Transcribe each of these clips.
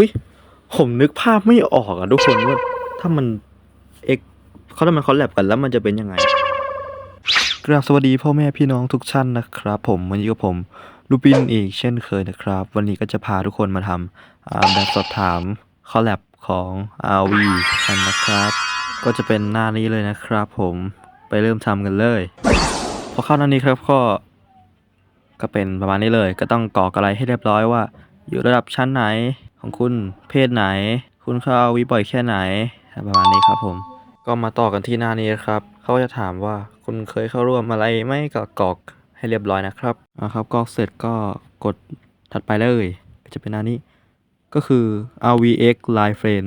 หุยผมนึกภาพไม่ออกอะทุกคนว่าถ้ามันเอ็กเขาทำไมเขาแลบกันแล้วมันจะเป็นยังไงกราบสวัสดีพ่อแม่พี่น้องทุกท่านนะครับ ผมวันนี้กับผมลูปินอีกเช่นเคยนะครับ วันนี้ก็จะพาทุกคนมาทำแบบสอบถามคอลแลบของ RV กันนะครับ ก็จะเป็นหน้านี้เลยนะครับ ผมไปเริ่มทำกันเลยพอเข้าหน้านี้ครับก็ก็เป็นประมาณนี้เลย ก็ต้องกรอกอะไรให้เรียบร้อยว่า อยู่ระดับชั้นไหน ของคุณเพศไหน คุณเข้าวิบ่อยแค่ไหน ประมาณนี้ครับผม ก็มาต่อกันที่หน้านี้ครับ เขาจะถามว่าคุณเคยเข้าร่วมอะไรไหม่ก็กรอกให้เรียบร้อยนะครับอ่าครับกรอกเสร็จก็กดถัดไปเลยก็จะเป็นหน้านี้ ก็คือ RVX Line Friend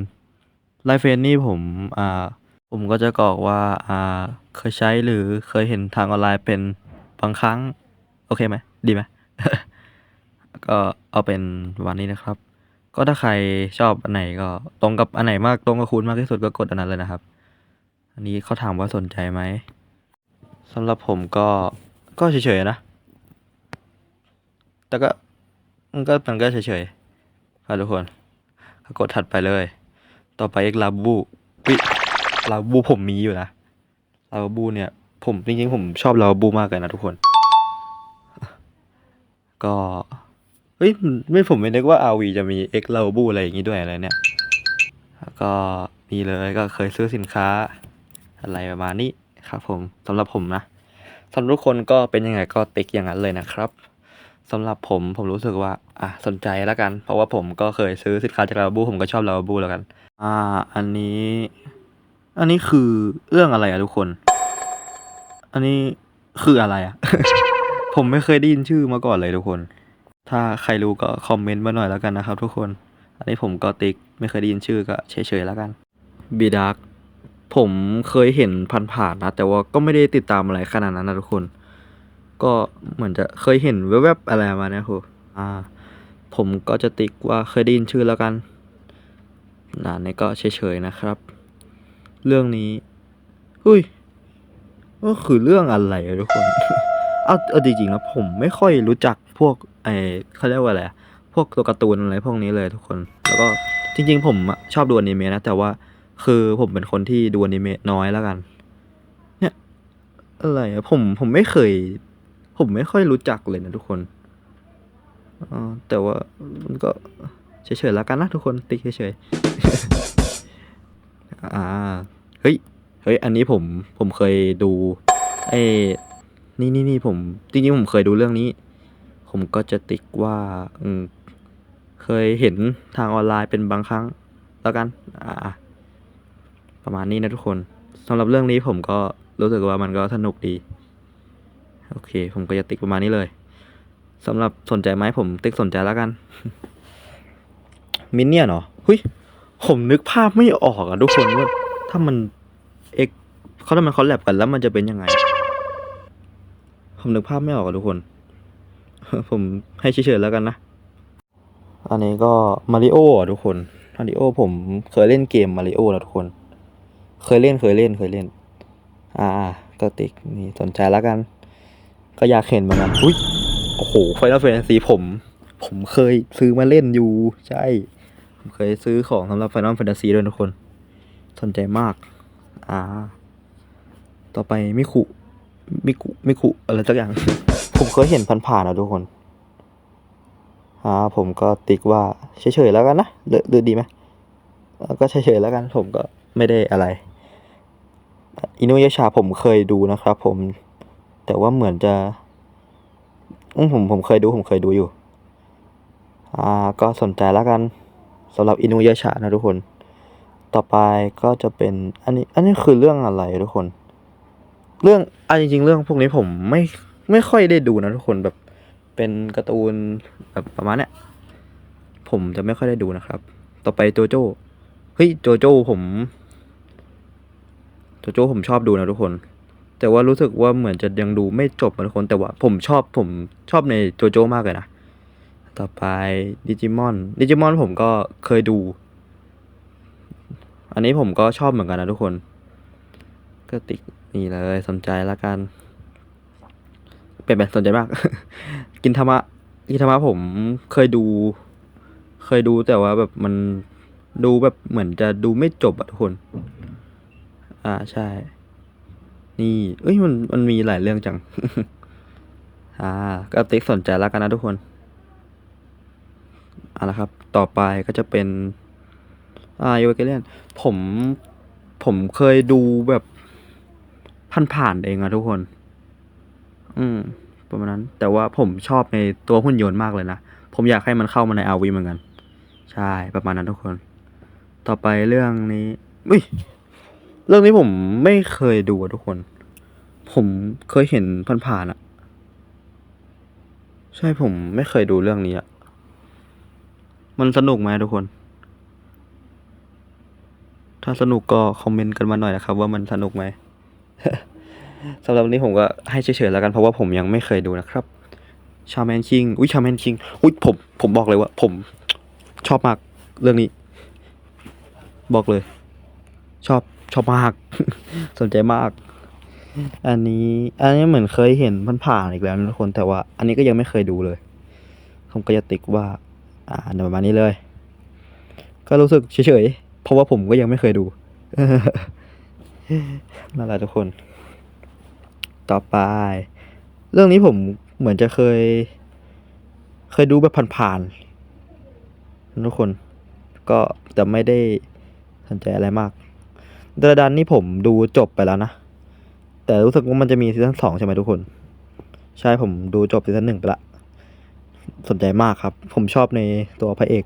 Line Friend นี่ผมอ่าผมก็จะกรอกว่าอ่าเคยใช้หรือเคยเห็นทางออนไลน์เป็นบางครั้ง โอเคไหมดีไหมก็เอาเป็นวันนี้นะครับ ก็ถ้าใครชอบอันไหนก็ตรงกับอันไหนมากตรงกับคุณมากที่สุดก็กดอันนั้นเลยนะครับ อันนี้เขาถามว่าสนใจไหมสำหรับผมก็ก็เฉยๆนะ แต่ก็มันก็มันก็เฉยๆครับทุกคนก็กดถัดไปเลย ต่อไปเอกลาบูวิลาบูผมมีอยู่นะลาบูเนี่ย ผมจริงๆผมชอบลาบูมากเลยนะทุกคน ก็ ฮ้ยไม่ผมไม่นึกว่า RV จะมี X l a b u อะไรอย่างงี้ด้วยอะไรเนี่ยแล้วก็มีเลยก็เคยซื้อสินค้า อะไรประมาณนี้ครับผมสำหรับผมนะสำหรับทุกคนก็เป็นยังไงก็ติ๊กอย่างนั้นเลยนะครับสำหรับผมผมรู้สึกว่าอะสนใจแล้วกัน เพราะว่าผมก็เคยซื้อสินค้าจากลาบูผมก็ชอบลาบูแล้วกัน อ่า อันนี้ อันนี้คือเรื่องอะไรอะทุกคน อันนี้คืออะไรอะ ผมไม่เคยได้ยินชื่อมาก่อนเลยทุกคน ถ้าใครรู้ก็คอมเมนต์มาหน่อยแล้วกันนะครับทุกคน อันนี้ผมก็ติ๊กไม่เคยได้ยินชื่อก็เฉยๆแล้วกันบีดักผมเคยเห็นผ่านๆนะ แต่ว่าก็ไม่ได้ติดตามอะไรขนาดนั้นนะทุกคน ก็เหมือนจะเคยเห็นแวบๆอะไรมานี่ยครูอ่า ผมก็จะติ๊กว่าเคยได้ยินชื่อแล้วกันนะนี่ก็เฉยๆนะครับ เรื่องนี้อุ้ยก็คือเรื่องอะไรทุกคนเอาเอาจริงๆแล้วผมไม่ค่อยรู้จัก วกไอเขาเรียกว่าอะไรพวกตัวการ์ตูนอะไรพวกนี้เลยทุกคน แล้วก็จริง ๆ ผมชอบดูอนิเมะนะ แต่ว่าคือผมเป็นคนที่ดูอนิเมะน้อยแล้วกัน เนี่ยอะไรผมผมไม่เคย ผมไม่ค่อยรู้จักเลยนะทุกคนอแต่ว่ามันก็เฉยๆแล้วกันนะทุกคนติ๊กเฉยๆอ่าเฮ้ยเฮ้ยอันนี้ผมผมเคยดูไอ้นี่นี่นี่ผมจริงๆผมเคยดูเรื่องนี้ ผมก็จะติ๊กว่าอืมเคยเห็นทางออนไลน์เป็นบางครั้ง แล้วกัน อ่า ประมาณนี้นะทุกคนสำหรับเรื่องนี้ผมก็รู้สึกว่ามันก็สนุกดี โอเค ผมก็จะติ๊กประมาณนี้เลยสำหรับสนใจไหมผมติ๊กสนใจแล้วกัน มินเนี่ยเนาะหุยผมนึกภาพไม่ออกอะทุกคนว่าถ้ามันเอกเขาทำไมเขาแลบกันแล้วมันจะเป็นยังไง ผมนึกภาพไม่ออกอะทุกคน ผมให้เฉยๆแล้วกันนะ อันนี้ก็มาริโอะทุกคนมาริโอผมเคยเล่นเกมมาริโอแล้วทุกคน เคยเล่นเคยเล่นเคยเล่น อ่า ก็ติกนี่สนใจแล้วกัน ก็อยากเห็นเหมือนกันอุ้ยโอ้โหไฟนอลแฟนตาซีผม ผมเคยซื้อมาเล่นอยู่ ใช่ ผมเคยซื้อของสำหรับไฟนอลแฟนตาซีด้วยทุกคน สนใจมาก อ่า ต่อไปมิคุมิกุมิคุอะไรสักอย่าง ผมเคยเห็นผ่านๆนะทุกคนอ่าผมก็ติ๊กว่าเฉยๆแล้วกันนะหรือดีไหมก็เฉยๆแล้วกัน ผมก็ไม่ได้อะไร อินุยชาผมเคยดูนะครับ ผม แต่ว่าเหมือนจะอืผมผมเคยดูผมเคยดูอยู่ อ่า ก็สนใจแล้วกันสำหรับอินุยชานะทุกคน ต่อไปก็จะเป็นอันนี้ อันนี้คือเรื่องอะไรทุกคน เรื่องอันจริงๆเรื่องพวกนี้ผมไม่ ไม่ค่อยได้ดูนะทุกคนแบบเป็นการ์ตูนแบบประมาณเนี้ยผมจะไม่ค่อยได้ดูนะครับ ต่อไปโจโจ้เฮ้ยโจโจ้ผมโจโจ้ผมชอบดูนะทุกคน แต่ว่ารู้สึกว่าเหมือนจะยังดูไม่จบนะทุกคน แต่ว่าผมชอบผมชอบในโจโจ้มากเลยนะต่อไปดิจิมอนดิจิมอนผมก็เคยดู อันนี้ผมก็ชอบเหมือนกันนะทุกคน ก็ติ๊กนี่เลยสนใจละกัน เป็นแบบสนใจมาก กินธรรมะกินธรรมะผมเคยดู เคยดูแต่ว่าแบบมันดูแบบเหมือนจะดูไม่จบอะทุกคน อ่าใช่ นี่ เอ้ยมันมันมีหลายเรื่องจัง อ่า ก็ติ๊กสนใจแล้วกันนะทุกคนเอาละครับ ต่อไปก็จะเป็น อ่ายูเกเลียนผมผมเคยดูแบบผ่านๆเองอะทุกคน อืม ประมาณนั้น แต่ว่าผมชอบในตัวหุ่นยนต์มากเลยนะ ผมอยากให้มันเข้ามาในอาวีเหมือนกัน ใช่ ประมาณนั้นทุกคน ต่อไปเรื่องนี้อุ้ย เรื่องนี้ผมไม่เคยดูทุกคน ผมเคยเห็นผ่านๆอะใช่ผมไม่เคยดูเรื่องนี้อะมันสนุกไหมทุกคน ถ้าสนุกก็คอมเมนต์กันมาหน่อยนะครับ ว่ามันสนุกไหม สำหรับวันนี้ผมก็ให้เฉยๆแล้วกันเพราะว่าผมยังไม่เคยดูนะครับชาแมนคิงอุ้ยชาแมนคิงอุ้ยผมผมบอกเลยว่า ผมชอบมากเรื่องนี้ บอกเลย ชอบชอบมาก สนใจมาก อันนี้อันนี้เหมือนเคยเห็นมันผ่านอีกแล้วนะทุกคนแต่ว่า อันนี้ก็ยังไม่เคยดูเลยผมก็จะติกว่า อ่าประมาณนี้เลย ก็รู้สึกเฉยๆเพราะว่าผมก็ยังไม่เคยดูนั่นแหละทุกคน ต่อไป เรื่องนี้ผมเหมือนจะเคย เคยดูแบบผ่านๆทุกคน ก็แต่ไม่ได้สนใจอะไรมากดรดันนี่ผมดูจบไปแล้วนะ แต่รู้สึกว่ามันจะมีซีซั่นสองใช่ไหมทุกคน ใช่ผมดูจบซีซั่นหนึ่งไปละ สนใจมากครับ ผมชอบในตัวพระเอก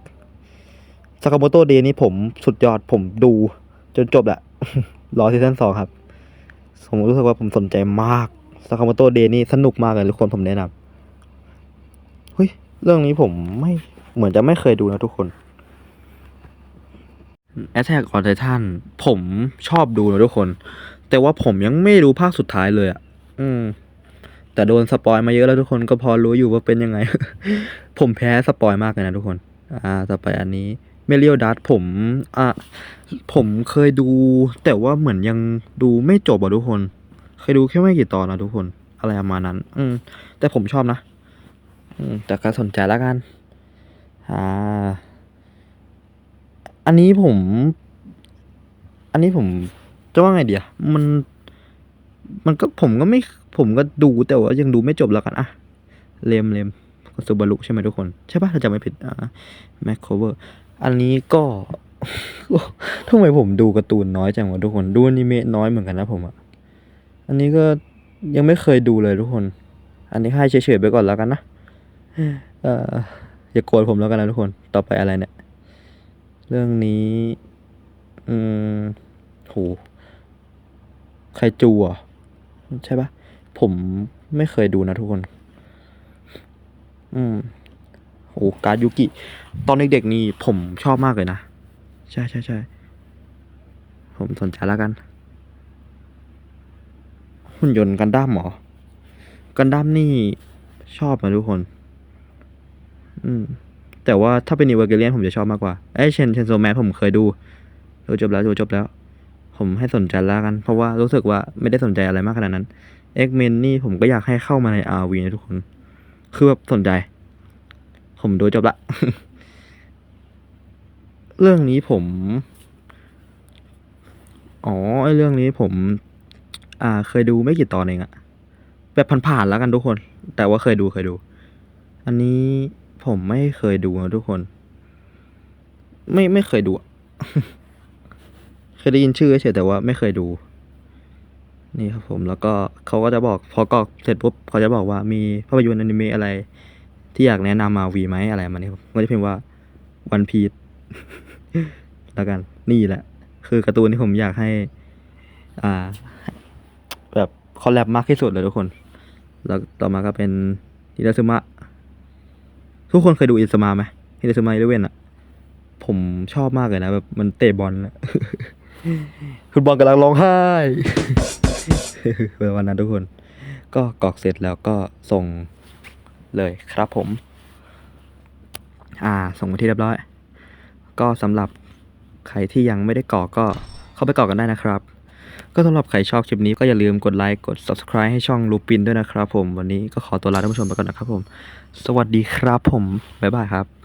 ซากาโมโตเดนี่ผมสุดยอดผมดูจนจบแหละ รอซีซั่นสองครับ ผมรู้สึกว่าผมสนใจมากซากาโมโตเดนี่สนุกมากเลยทุกคนผมแนะนำเฮ้ย เรื่องนี้ผมไม่เหมือนจะไม่เคยดูนะทุกคน Attack on Titan ผมชอบดูนะทุกคน แต่ว่าผมยังไม่รู้ภาคสุดท้ายเลยอะ อืม แต่โดนสปอยมาเยอะแล้วทุกคนก็พอรู้อยู่ว่าเป็นยังไง ผมแพ้สปอยมากเลยนะทุกคน อ่าต่อไปอันนี้ เมเรียลดัตผมอะผมเคยดู แต่ว่าเหมือนยังดูไม่จบอะทุกคน เคยดูแค่ไม่กี่ตอนนะทุกคน อะไรประมาณนั้น อืม แต่ผมชอบนะ อืม แต่ก็สนใจแล้วกัน อ่า อันนี้ผม อันนี้ผมจะว่าไงเดียมัน มันก็ผมก็ไม่ ผมก็ดูแต่ว่ายังดูไม่จบแล้วกันอะเลมเลมซูบารุใช่ไหมทุกคน ใช่ปะถ้าจำไม่ผิดอ่าแมคโคเวอร์ อันนี้ก็ทำไมผมดูการ์ตูนน้อยจังวะทุกคน ดูอนิเมะน้อยเหมือนกันนะผมอะอันนี้ก็ยังไม่เคยดูเลยทุกคน อันนี้ให้เฉยๆไปก่อนแล้วกันนะ เอ่ออย่าโกรธผมแล้วกันนะทุกคน ต่อไปอะไรเนี่ย เรื่องนี้ อืมโหไคจูเหรอะใช่ปะผมไม่เคยดูนะทุกคน อืม โหการดยุกิ ตอนเด็กๆนี่ผมชอบมากเลยนะ ใช่ใช่ใช่ผมสนใจแล้วกัน หุ่นยนต์กันดั้มหรอกันดั้มนี่ชอบนะทุกคน อืม แต่ว่าถ้าเป็นนิวเกเลียนผมจะชอบมากกว่าไอ้เชนเชนโซแมนผมเคยดูดูจบแล้วดูจบแล้ว ผมให้สนใจแล้วกัน เพราะว่ารู้สึกว่าไม่ได้สนใจอะไรมากขนาดนั้นเอ็กเมนนี่ผมก็อยากให้เข้ามาใน RV นะทุกคน คือแบบสนใจ ผมดูจบละ เรื่องนี้ผม อ๋อไอเรื่องนี้ผม อ่า เคยดูไม่กี่ตอนเองอะแบบผ่านๆแล้วกันทุกคน แต่ว่าเคยดูเคยดู อันนี้ผมไม่เคยดูนะทุกคน ไม่ไม่เคยดูเคยได้ยินชื่อเฉยแต่ว่าไม่เคยดู นี่ครับผมแล้วก็เขาก็จะบอกพอกรอกเสร็จปุ๊บเขาจะบอกว่ามีภาพยนตร์อนิเมะอะไร ที่อยากแนะนำมาวีไหมอะไรมาณนี้ครับผมก็จะพิมพ์ว่าวันพี e แล้วกันนี่แหละ คือการ์ตูนที่ผมอยากให้ อ่า แบบคอลแลบมากที่สุดเลยทุกคน แล้วต่อมาก็เป็นฮิราซึมะทุกคนเคยดูอินสมาไหมฮิราซึมะอีเลเว่นอะผมชอบมากเลยนะแบบมันเตะบอลคุณบอลกำลังร้องไห้เมื่อวันนั้นทุกคน ก็กรอกเสร็จแล้วก็ส่ง เลยครับผม อ่า ส่งไปที่เรียบร้อย ก็สำหรับใครที่ยังไม่ได้กรอกก็เข้าไปกรอกกันได้นะครับ ก็สำหรับใครชอบคลิปนี้ก็อย่าลืมกดไลค์กด subscribe ให้ช่องลูปินด้วยนะครับผม วันนี้ก็ขอตัวลาท่านผู้ชมไปก่อนนะครับผม สวัสดีครับผม บ๊ายบายครับ